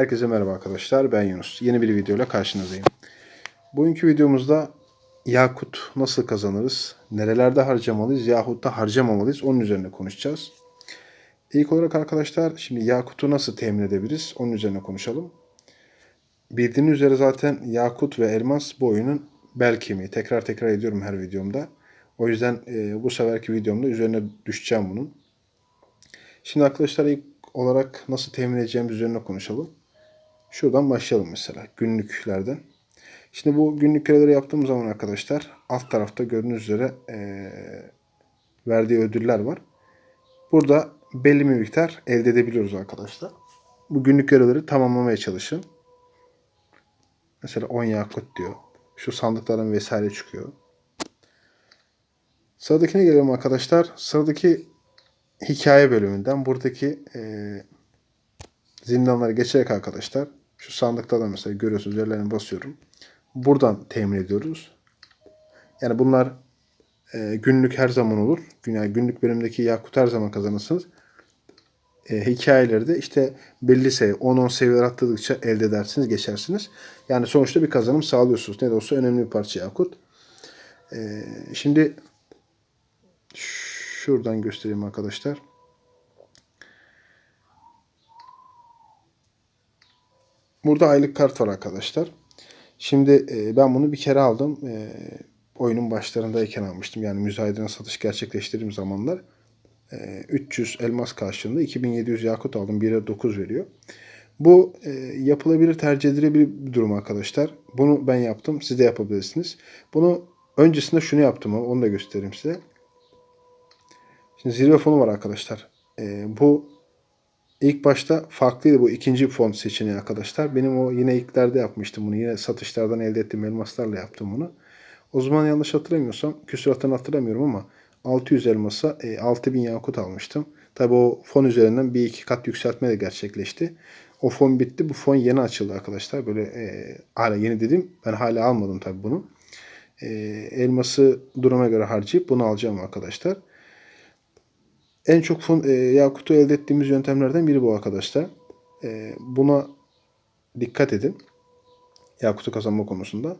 Herkese merhaba arkadaşlar. Ben Yunus. Yeni bir videoyla karşınızdayım. Bugünkü videomuzda yakut nasıl kazanırız? Nerelerde harcamalıyız yahut da harcamamalıyız? Onun üzerine konuşacağız. İlk olarak arkadaşlar şimdi yakutu nasıl temin edebiliriz? Onun üzerine konuşalım. Bildiğiniz üzere zaten yakut ve elmas bu oyunun bel kemiği. Tekrar tekrar ediyorum her videomda. O yüzden e, bu seferki videomda üzerine düşeceğim bunun. Şimdi arkadaşlar ilk olarak nasıl temin edeceğimiz üzerine konuşalım. Şuradan başlayalım mesela günlüklerden. Şimdi bu günlük görevleri yaptığım zaman arkadaşlar alt tarafta gördüğünüz üzere eee, verdiği ödüller var. Burada belli bir miktar elde edebiliyoruz arkadaşlar. Bu günlük görevleri tamamlamaya çalışın. Mesela 10 yakut diyor. Şu sandıklardan vesaire çıkıyor. Sıradakine gelelim arkadaşlar. Sıradaki hikaye bölümünden buradaki eee zindanları geçerek arkadaşlar şu sandıkta da mesela görüyorsunuz üzerlerine basıyorum. Buradan temin ediyoruz. Yani bunlar e, günlük her zaman olur. Yani günlük bölümdeki yakut her zaman kazanırsınız. E, hikayeleri de işte belli seviye 10-10 seviyeler atladıkça elde edersiniz, geçersiniz. Yani sonuçta bir kazanım sağlıyorsunuz. Ne de olsa önemli bir parça yakut. E, şimdi şuradan göstereyim arkadaşlar. Burada aylık kart var arkadaşlar. Şimdi e, ben bunu bir kere aldım. E, oyunun başlarındayken almıştım. Yani müzayededen satış gerçekleştirdiğim zamanlar. E, 300 elmas karşılığında 2700 yakut aldım. 1'e 9 veriyor. Bu e, yapılabilir, tercih edilebilir bir durum arkadaşlar. Bunu ben yaptım. Siz de yapabilirsiniz. Bunu öncesinde şunu yaptım. Onu da göstereyim size. Şimdi zirve fonu var arkadaşlar. E, bu İlk başta farklıydı bu ikinci fon seçeneği arkadaşlar. Benim o yine ilklerde yapmıştım bunu. Yine satışlardan elde ettiğim elmaslarla yaptım bunu. O zaman yanlış hatırlamıyorsam, küsuratını hatırlamıyorum ama 600 elmasa e, 6000 yakut almıştım. Tabi o fon üzerinden bir iki kat yükseltme de gerçekleşti. O fon bitti. Bu fon yeni açıldı arkadaşlar. Böyle e, hala yeni dedim. Ben hala almadım tabi bunu. E, elması duruma göre harcayıp bunu alacağım arkadaşlar. En çok fon, e, yakutu elde ettiğimiz yöntemlerden biri bu arkadaşlar. E, buna dikkat edin. Yakutu kazanma konusunda.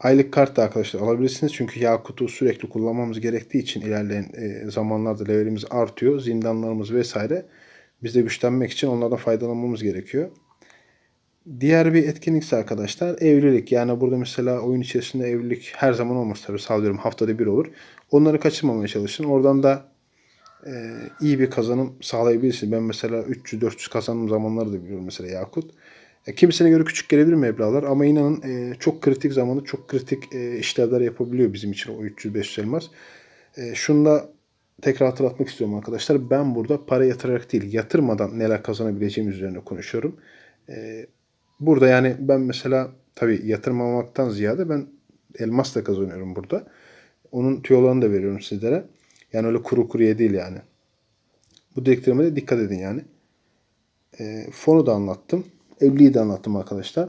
Aylık kart da arkadaşlar alabilirsiniz. Çünkü yakutu sürekli kullanmamız gerektiği için ilerleyen e, zamanlarda levelimiz artıyor. Zindanlarımız vesaire. Biz de güçlenmek için onlardan faydalanmamız gerekiyor. Diğer bir etkinlikse arkadaşlar evlilik. Yani burada mesela oyun içerisinde evlilik her zaman olmaz tabii. Sallıyorum haftada bir olur. Onları kaçırmamaya çalışın. Oradan da e, iyi bir kazanım sağlayabilirsiniz. Ben mesela 300-400 kazandığım zamanları da biliyorum mesela Yakut. E, kimisine göre küçük gelebilir meblağlar ama inanın e, çok kritik zamanı çok kritik e, işlevler yapabiliyor bizim için o 300-500 elmas. E, şunu da tekrar hatırlatmak istiyorum arkadaşlar. Ben burada para yatırarak değil yatırmadan neler kazanabileceğim üzerine konuşuyorum. E, burada yani ben mesela tabii yatırmamaktan ziyade ben elmas da kazanıyorum burada. Onun tüyolarını da veriyorum sizlere. Yani öyle kuru kuruya değil yani. Bu dediklerime de dikkat edin yani. E, fonu da anlattım. Evliliği de anlattım arkadaşlar.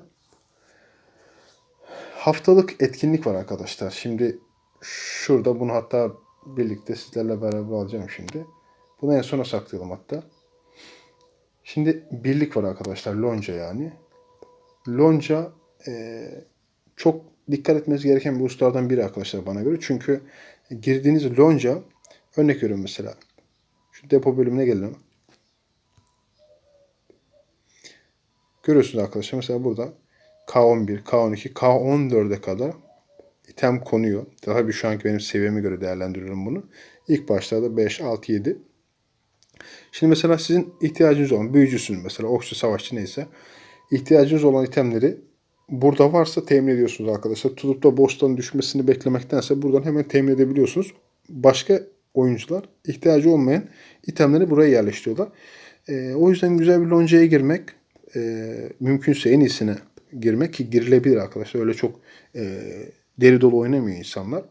Haftalık etkinlik var arkadaşlar. Şimdi şurada bunu hatta birlikte sizlerle beraber alacağım şimdi. Bunu en sona saklayalım hatta. Şimdi birlik var arkadaşlar. Lonca yani. Lonca e, çok dikkat etmeniz gereken bir hususlardan biri arkadaşlar bana göre. Çünkü girdiğiniz lonca örnek veriyorum mesela. Şu depo bölümüne gelelim. Görüyorsunuz arkadaşlar mesela burada K11, K12, K14'e kadar item konuyor. Tabii şu anki benim seviyeme göre değerlendiriyorum bunu. İlk başlarda 5, 6, 7. Şimdi mesela sizin ihtiyacınız olan büyücüsün mesela okçu, savaşçı neyse ihtiyacınız olan itemleri burada varsa temin ediyorsunuz arkadaşlar. Tutup da boss'tan düşmesini beklemektense buradan hemen temin edebiliyorsunuz. Başka oyuncular ihtiyacı olmayan itemleri buraya yerleştiriyorlar. Ee, o yüzden güzel bir loncaya girmek e, mümkünse en iyisine girmek ki girilebilir arkadaşlar. Öyle çok e, deri dolu oynamıyor insanlar.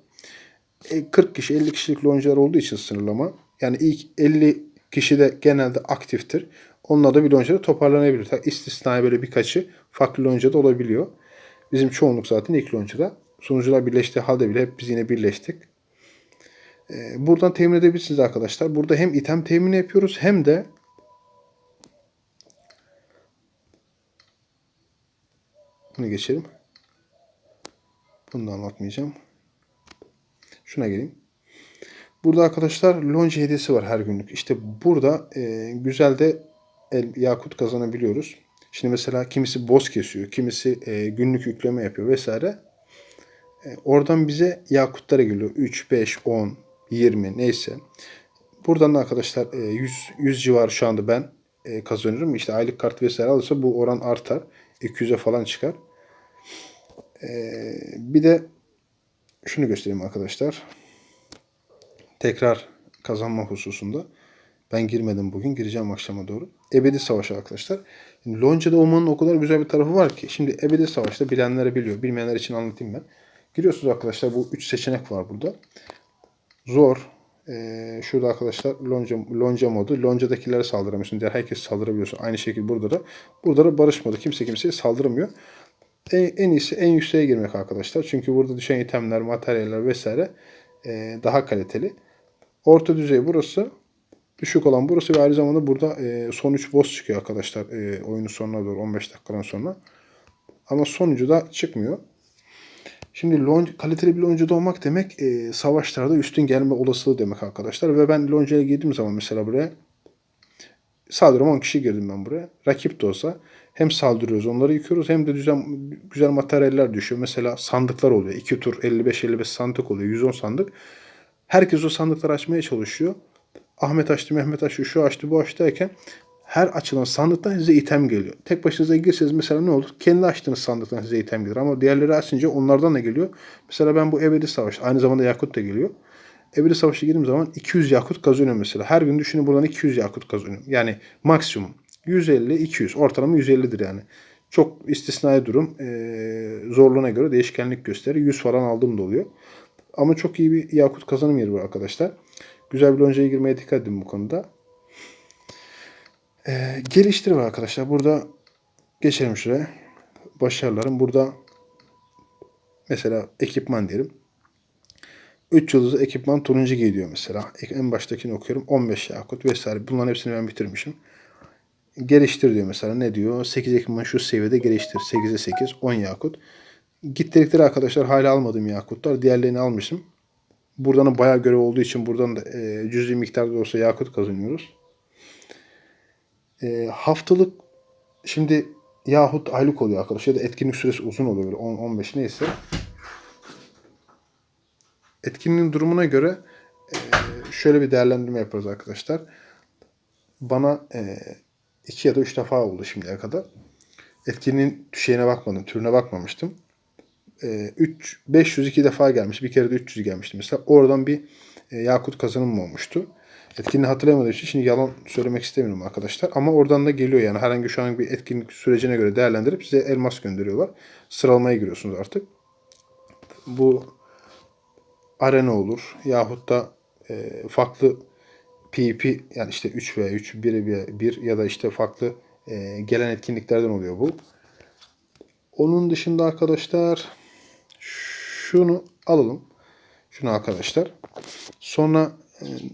E, 40 kişi 50 kişilik loncalar olduğu için sınırlama. Yani ilk 50 kişi de genelde aktiftir. Onunla da bir loncada toparlanabilir. Tabii istisnai böyle birkaçı farklı loncada olabiliyor. Bizim çoğunluk zaten ilk loncada. Sunucular birleştiği halde bile hep biz yine birleştik. E, buradan temin edebilirsiniz arkadaşlar. Burada hem item temini yapıyoruz hem de Bunu geçelim. Bunu da anlatmayacağım. Şuna geleyim. Burada arkadaşlar lonca hediyesi var her günlük. İşte burada e, güzel de el, yakut kazanabiliyoruz. Şimdi mesela kimisi boz kesiyor, kimisi e, günlük yükleme yapıyor vesaire. E, oradan bize yakutlara geliyor. 3, 5, 10, 20 neyse. Buradan da arkadaşlar e, 100, 100 civarı şu anda ben e, kazanıyorum. İşte aylık kart vesaire alırsa bu oran artar. 200'e falan çıkar. E, bir de şunu göstereyim arkadaşlar. Tekrar kazanma hususunda. Ben girmedim bugün. Gireceğim akşama doğru. Ebedi Savaş arkadaşlar. Şimdi Lonca'da olmanın o kadar güzel bir tarafı var ki. Şimdi Ebedi Savaş'ta bilenlere biliyor. Bilmeyenler için anlatayım ben. Giriyorsunuz arkadaşlar. Bu üç seçenek var burada. Zor. Ee, şurada arkadaşlar lonca, lonca modu. Lonca'dakilere saldıramıyorsun. Diğer herkes saldırabiliyorsun. Aynı şekilde burada da. Burada da barış modu. Kimse kimseye saldıramıyor. En, en iyisi en yükseğe girmek arkadaşlar. Çünkü burada düşen itemler, materyaller vesaire e, daha kaliteli. Orta düzey burası. Düşük olan burası ve aynı zamanda burada e, son 3 boss çıkıyor arkadaşlar. E, oyunun sonuna doğru 15 dakikadan sonra. Ama sonucu da çıkmıyor. Şimdi lonca, kaliteli bir loncada olmak demek e, savaşlarda üstün gelme olasılığı demek arkadaşlar. Ve ben loncaya girdiğim zaman mesela buraya saldırıma 10 kişi girdim ben buraya. Rakip de olsa hem saldırıyoruz onları yıkıyoruz hem de güzel, güzel materyaller düşüyor. Mesela sandıklar oluyor. 2 tur 55-55 sandık oluyor. 110 sandık. Herkes o sandıkları açmaya çalışıyor. Ahmet açtı, Mehmet açtı, şu açtı, bu açtı derken her açılan sandıktan size item geliyor. Tek başınıza girseniz mesela ne olur? Kendi açtığınız sandıktan size item gelir. Ama diğerleri açınca onlardan da geliyor. Mesela ben bu Ebedi Savaş, aynı zamanda Yakut da geliyor. Ebedi Savaş'a girdiğim zaman 200 Yakut kazanıyorum mesela. Her gün düşünün buradan 200 Yakut kazanıyorum. Yani maksimum. 150-200. Ortalama 150'dir yani. Çok istisnai durum. Ee, zorluğuna göre değişkenlik gösterir. 100 falan aldığım da oluyor. Ama çok iyi bir Yakut kazanım yeri var arkadaşlar. Güzel bir loncaya girmeye dikkat edin bu konuda. Ee, geliştir var arkadaşlar. Burada geçelim şuraya. Başarılarım. Burada mesela ekipman diyelim. 3 yıldızlı ekipman turuncu geliyor mesela. En baştakini okuyorum. 15 yakut vesaire. Bunların hepsini ben bitirmişim. Geliştir diyor mesela. Ne diyor? 8 ekipman şu seviyede geliştir. 8'e 8. 10 yakut. Gittikleri arkadaşlar hala almadığım yakutlar. Diğerlerini almışım. Buradan bayağı görev olduğu için buradan da e, cüzi miktarda da olsa yakut kazanıyoruz. E, haftalık şimdi yahut aylık oluyor arkadaşlar ya da etkinlik süresi uzun oluyor böyle 10-15 neyse. Etkinliğin durumuna göre e, şöyle bir değerlendirme yaparız arkadaşlar. Bana e, iki ya da üç defa oldu şimdiye kadar. Etkinliğin şeyine bakmadım, türüne bakmamıştım. 3 502 defa gelmiş. Bir kere de 300 gelmişti mesela. Oradan bir e, Yakut kazanım olmuştu. Etkinliği hatırlayamadığım için şimdi yalan söylemek istemiyorum arkadaşlar. Ama oradan da geliyor yani herhangi şu an bir etkinlik sürecine göre değerlendirip size elmas gönderiyorlar. Sıralamaya giriyorsunuz artık. Bu arena olur yahut da e, farklı PvP yani işte 3 veya 3, 1 veya 1 ya da işte farklı e, gelen etkinliklerden oluyor bu. Onun dışında arkadaşlar şunu alalım. Şunu arkadaşlar. Sonra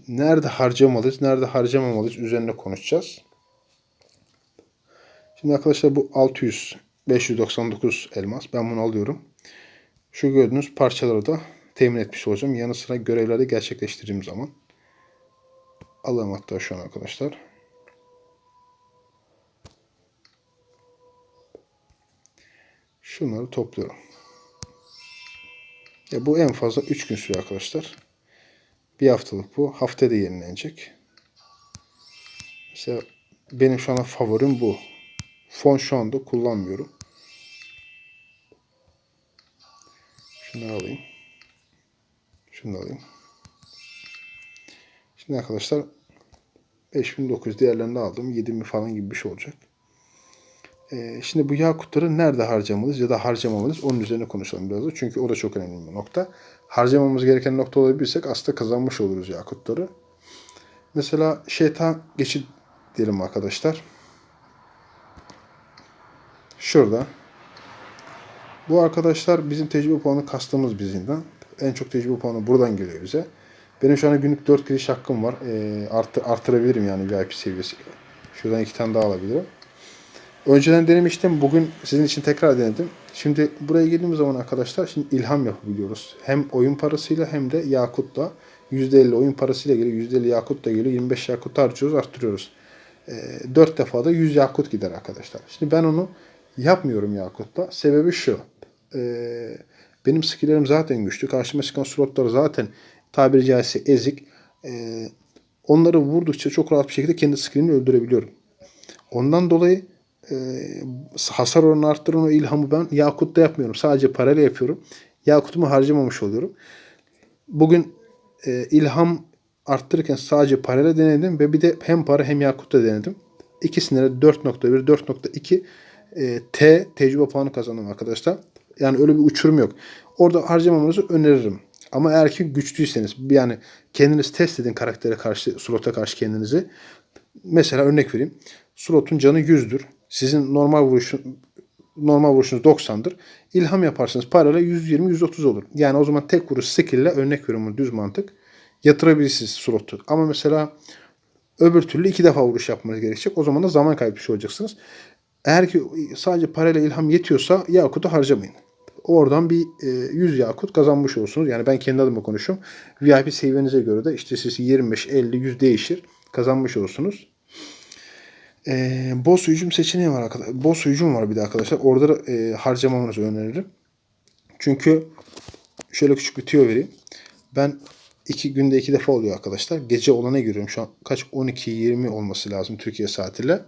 nerede harcamalıyız, nerede harcamamalıyız üzerine konuşacağız. Şimdi arkadaşlar bu 600 599 elmas. Ben bunu alıyorum. Şu gördüğünüz parçaları da temin etmiş olacağım. Yanı sıra görevleri gerçekleştirdiğim zaman. Alalım hatta şu an arkadaşlar. Şunları topluyorum. Ya bu en fazla 3 gün sürüyor arkadaşlar. Bir haftalık bu. Haftada yenilenecek. Mesela benim şu anda favorim bu. Fon şu anda kullanmıyorum. Şunu alayım. Şunu alayım. Şimdi arkadaşlar 5900 değerlerini aldım. 7000 falan gibi bir şey olacak. Ee, şimdi bu yakutları nerede harcamalıyız ya da harcamamalıyız onun üzerine konuşalım biraz da. Çünkü o da çok önemli bir nokta. Harcamamız gereken nokta olabilirsek aslında kazanmış oluruz yakutları. Mesela şeytan geçit diyelim arkadaşlar. Şurada. Bu arkadaşlar bizim tecrübe puanı kastığımız bizinden. En çok tecrübe puanı buradan geliyor bize. Benim şu an günlük 4 giriş hakkım var. E, artı, artırabilirim yani VIP seviyesi. Şuradan iki tane daha alabilirim. Önceden denemiştim. Bugün sizin için tekrar denedim. Şimdi buraya geldiğimiz zaman arkadaşlar şimdi ilham yapabiliyoruz. Hem oyun parasıyla hem de yakutla. %50 oyun parasıyla geliyor. %50 yakut da geliyor. 25 yakut harcıyoruz arttırıyoruz. E, 4 defa da 100 yakut gider arkadaşlar. Şimdi ben onu yapmıyorum yakutla. Sebebi şu. E, benim skillerim zaten güçlü. Karşıma çıkan slotlar zaten tabiri caizse ezik. E, onları vurdukça çok rahat bir şekilde kendi skillini öldürebiliyorum. Ondan dolayı e, hasar oranını arttıran o ilhamı ben Yakut'ta yapmıyorum. Sadece parayla yapıyorum. Yakut'umu harcamamış oluyorum. Bugün e, ilham arttırırken sadece parayla denedim ve bir de hem para hem Yakut'ta denedim. İkisinde de 4.1, 4.2 e, T tecrübe puanı kazandım arkadaşlar. Yani öyle bir uçurum yok. Orada harcamamanızı öneririm. Ama eğer ki güçlüyseniz yani kendiniz test edin karaktere karşı, slota karşı kendinizi. Mesela örnek vereyim. Slotun canı 100'dür. Sizin normal vuruşun normal vuruşunuz 90'dır. İlham yaparsınız parayla 120-130 olur. Yani o zaman tek vuruş skill örnek veriyorum düz mantık yatırabilirsiniz slotu. Ama mesela öbür türlü iki defa vuruş yapmanız gerekecek. O zaman da zaman kaybetmiş olacaksınız. Eğer ki sadece parayla ilham yetiyorsa Yakut'u harcamayın. Oradan bir e, 100 Yakut kazanmış olursunuz. Yani ben kendi adıma konuşuyorum. VIP seviyenize göre de işte siz 25, 50, 100 değişir. Kazanmış olursunuz. E, boss hücum seçeneği var arkadaşlar. Boss hücum var bir de arkadaşlar. Orada da e, harcamamanızı öneririm. Çünkü şöyle küçük bir tüyo vereyim. Ben iki günde iki defa oluyor arkadaşlar. Gece olana giriyorum. Şu an kaç 12-20 olması lazım Türkiye saatiyle.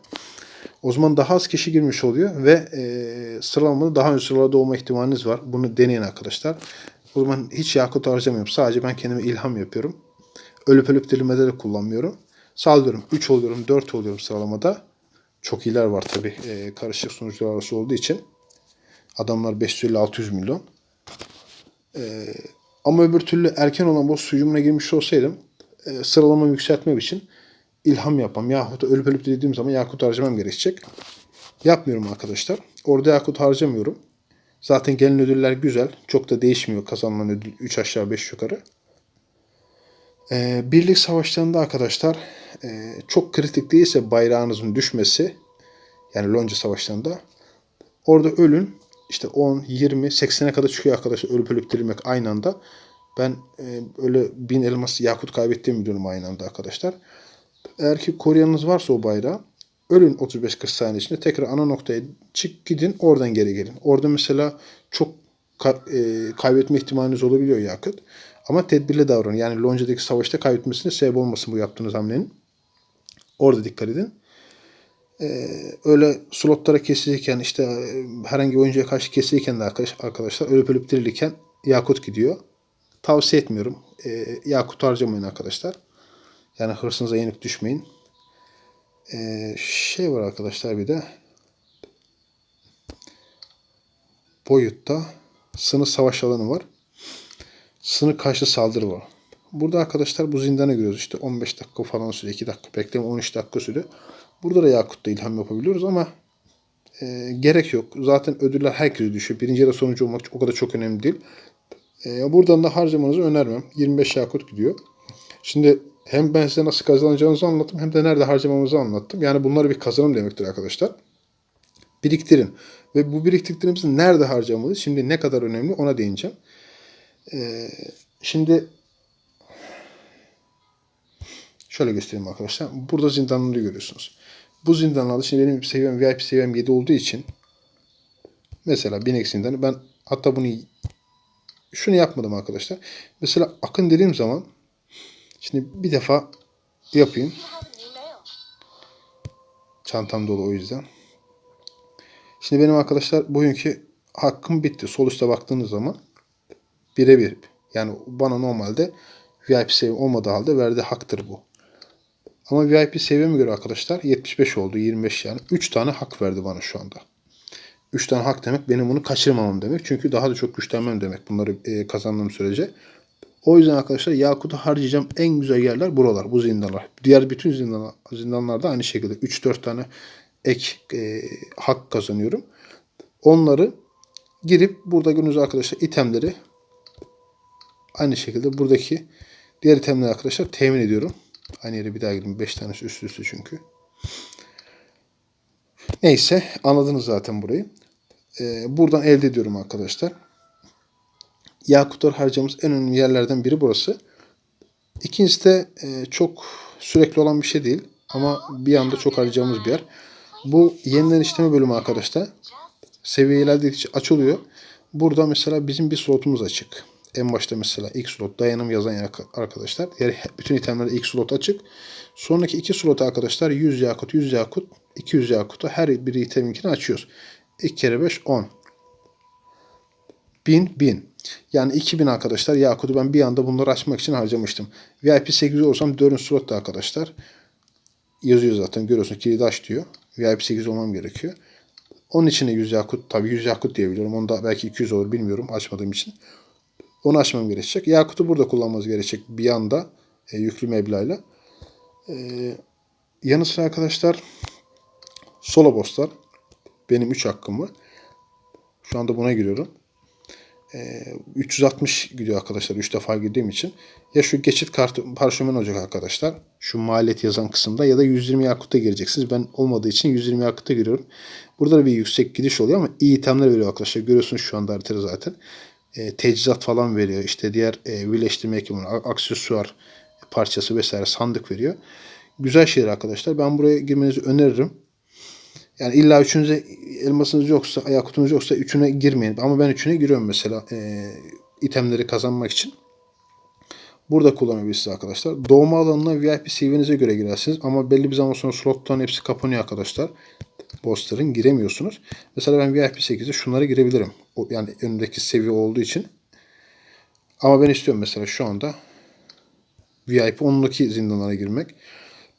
O zaman daha az kişi girmiş oluyor ve e, sıralamada daha ön sıralada olma ihtimaliniz var. Bunu deneyin arkadaşlar. O zaman hiç yakut harcamıyorum. Sadece ben kendime ilham yapıyorum. Ölüp ölüp dirilmede de kullanmıyorum. Sallıyorum 3 oluyorum 4 oluyorum sıralamada. Çok iyiler var tabi e, karışık sonuçlar arası olduğu için. Adamlar 550-600 milyon. E, ama öbür türlü erken olan boss hücumuna girmiş olsaydım e, sıralamamı yükseltmek için ilham yapmam yahut ölüp ölüp dediğim zaman yakut harcamam gerekecek. Yapmıyorum arkadaşlar. Orada yakut harcamıyorum. Zaten gelen ödüller güzel. Çok da değişmiyor kazanılan ödül 3 aşağı 5 yukarı. Ee, birlik savaşlarında arkadaşlar e, çok kritik değilse bayrağınızın düşmesi yani lonca savaşlarında orada ölün işte 10, 20, 80'e kadar çıkıyor arkadaşlar ölüp ölüp dirilmek aynı anda. Ben e, öyle bin elmas yakut kaybettiğimi biliyorum aynı anda arkadaşlar. Eğer ki koruyanınız varsa o bayrağı ölün 35-40 saniye içinde tekrar ana noktaya çık gidin oradan geri gelin. Orada mesela çok e, kaybetme ihtimaliniz olabiliyor yakıt. Ama tedbirli davranın. Yani Lonca'daki savaşta kaybetmesine sebep olmasın bu yaptığınız hamlenin. Orada dikkat edin. Ee, öyle slotlara kesilirken işte e, herhangi oyuncuya karşı kesilirken de arkadaş, arkadaşlar ölüp ölüp dirilirken yakut gidiyor. Tavsiye etmiyorum. Ee, yakut harcamayın arkadaşlar. Yani hırsınıza yenik düşmeyin. Ee, şey var arkadaşlar bir de boyutta sınır savaş alanı var. Sınır karşı saldırı var. Burada arkadaşlar bu zindana giriyoruz. İşte 15 dakika falan sürüyor. 2 dakika bekleme 13 dakika sürüyor. Burada da Yakut'ta ilham yapabiliyoruz ama e, gerek yok. Zaten ödüller herkese düşüyor. Birinci ya da sonuncu olmak o kadar çok önemli değil. E, buradan da harcamanızı önermem. 25 Yakut gidiyor. Şimdi hem ben size nasıl kazanacağınızı anlattım hem de nerede harcamamızı anlattım. Yani bunları bir kazanım demektir arkadaşlar. Biriktirin. Ve bu biriktirdiklerimizi nerede harcamalıyız? Şimdi ne kadar önemli ona değineceğim. Ee, şimdi şöyle göstereyim arkadaşlar. Burada zindanları görüyorsunuz. Bu zindanlarda şimdi benim seviyem VIP seviyem 7 olduğu için mesela binek zindanı ben hatta bunu şunu yapmadım arkadaşlar. Mesela akın dediğim zaman şimdi bir defa yapayım. Çantam dolu o yüzden. Şimdi benim arkadaşlar bugünkü hakkım bitti. Sol üstte baktığınız zaman birebir. Yani bana normalde VIP seviye olmadığı halde verdiği haktır bu. Ama VIP seviyeme göre arkadaşlar 75 oldu 25 yani. 3 tane hak verdi bana şu anda. 3 tane hak demek benim bunu kaçırmamam demek. Çünkü daha da çok güçlenmem demek bunları e, kazandığım sürece. O yüzden arkadaşlar Yakut'u harcayacağım en güzel yerler buralar, bu zindanlar. Diğer bütün zindanlar, zindanlarda aynı şekilde 3-4 tane ek e, hak kazanıyorum. Onları girip burada gördüğünüz arkadaşlar itemleri aynı şekilde buradaki diğer itemleri arkadaşlar temin ediyorum. Aynı yere bir daha girdim. 5 tanesi üst üste çünkü. Neyse anladınız zaten burayı. e, buradan elde ediyorum arkadaşlar. Yakutlar harcamamız en önemli yerlerden biri burası. İkincisi de e, çok sürekli olan bir şey değil. Ama bir anda çok harcayacağımız bir yer. Bu yeniden işleme bölümü arkadaşlar. Seviye ilerledikçe açılıyor. Burada mesela bizim bir slotumuz açık. En başta mesela ilk slot dayanım yazan arkadaşlar. Diğer bütün itemlerde ilk slot açık. Sonraki iki slot arkadaşlar 100 yakut, 100 yakut, 200 yakutu her biri iteminkini açıyoruz. 2 kere 5 10. 1000 1000. Yani 2000 arkadaşlar Yakut'u ben bir anda bunları açmak için harcamıştım. VIP 8 olsam 4. slotta arkadaşlar. Yazıyor zaten görüyorsun kilidi aç diyor. VIP 8 olmam gerekiyor. Onun için de 100 Yakut tabii 100 Yakut diyebiliyorum. Onda belki 200 olur bilmiyorum açmadığım için. Onu açmam gerekecek. Yakut'u burada kullanmamız gerekecek bir anda e, yüklü meblağıyla. E, yanı sıra arkadaşlar solo bosslar. Benim 3 hakkım var. Şu anda buna giriyorum. E, 360 gidiyor arkadaşlar. 3 defa girdiğim için. Ya şu geçit kartı parşömen olacak arkadaşlar. Şu maliyet yazan kısımda ya da 120 yakutta gireceksiniz. Ben olmadığı için 120 yakutta giriyorum. Burada da bir yüksek gidiş oluyor ama iyi itemler veriyor arkadaşlar. Görüyorsunuz şu anda haritada zaten. E, teçhizat falan veriyor. İşte diğer e, birleştirme ekipmanı, aksesuar parçası vesaire sandık veriyor. Güzel şeyler arkadaşlar. Ben buraya girmenizi öneririm. Yani illa üçünüze elmasınız yoksa, ayak kutunuz yoksa üçüne girmeyin. Ama ben üçüne giriyorum mesela e, itemleri kazanmak için. Burada kullanabilirsiniz arkadaşlar. Doğma alanına VIP CV'nize göre girersiniz. Ama belli bir zaman sonra slottan hepsi kapanıyor arkadaşlar. Bossların giremiyorsunuz. Mesela ben VIP 8'de şunlara girebilirim. O, yani önündeki seviye olduğu için. Ama ben istiyorum mesela şu anda VIP 10'daki zindanlara girmek.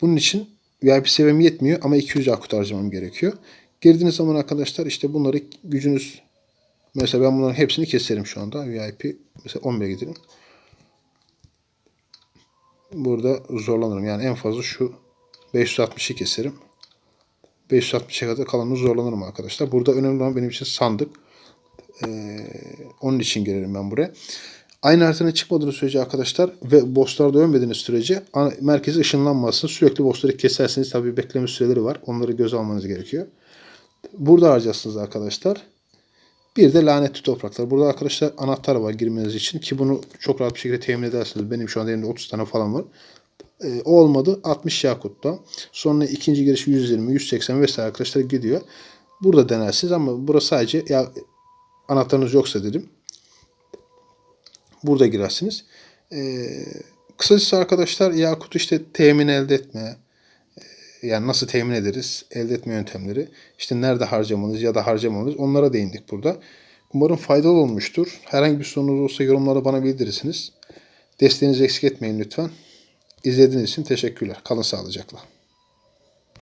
Bunun için VIP seviyem yetmiyor ama 200 yakut harcamam gerekiyor. Girdiğiniz zaman arkadaşlar işte bunları gücünüz mesela ben bunların hepsini keserim şu anda. VIP mesela 11'e gidelim. Burada zorlanırım. Yani en fazla şu 560'ı keserim. 560'a kadar kalanını zorlanırım arkadaşlar. Burada önemli olan benim için sandık. Ee, onun için gelirim ben buraya. Aynı haritanın çıkmadığını sürece arkadaşlar ve bosslarda ölmediğiniz sürece merkezi ışınlanmasın. Sürekli bossları keserseniz tabii bekleme süreleri var. Onları göz almanız gerekiyor. Burada harcayacaksınız arkadaşlar. Bir de lanetli topraklar. Burada arkadaşlar anahtar var girmeniz için ki bunu çok rahat bir şekilde temin edersiniz. Benim şu anda elimde 30 tane falan var. Ee, olmadı 60 yakutta. Sonra ikinci giriş 120, 180 vesaire arkadaşlar gidiyor. Burada denersiniz ama burası sadece ya anahtarınız yoksa dedim. Burada girersiniz. Ee, kısacası arkadaşlar Yakut işte temin elde etme, e, yani nasıl temin ederiz, elde etme yöntemleri, işte nerede harcamanız ya da harcamanız onlara değindik burada. Umarım faydalı olmuştur. Herhangi bir sorunuz olsa yorumlara bana bildirirsiniz. Desteğinizi eksik etmeyin lütfen. İzlediğiniz için teşekkürler. Kalın sağlıcakla.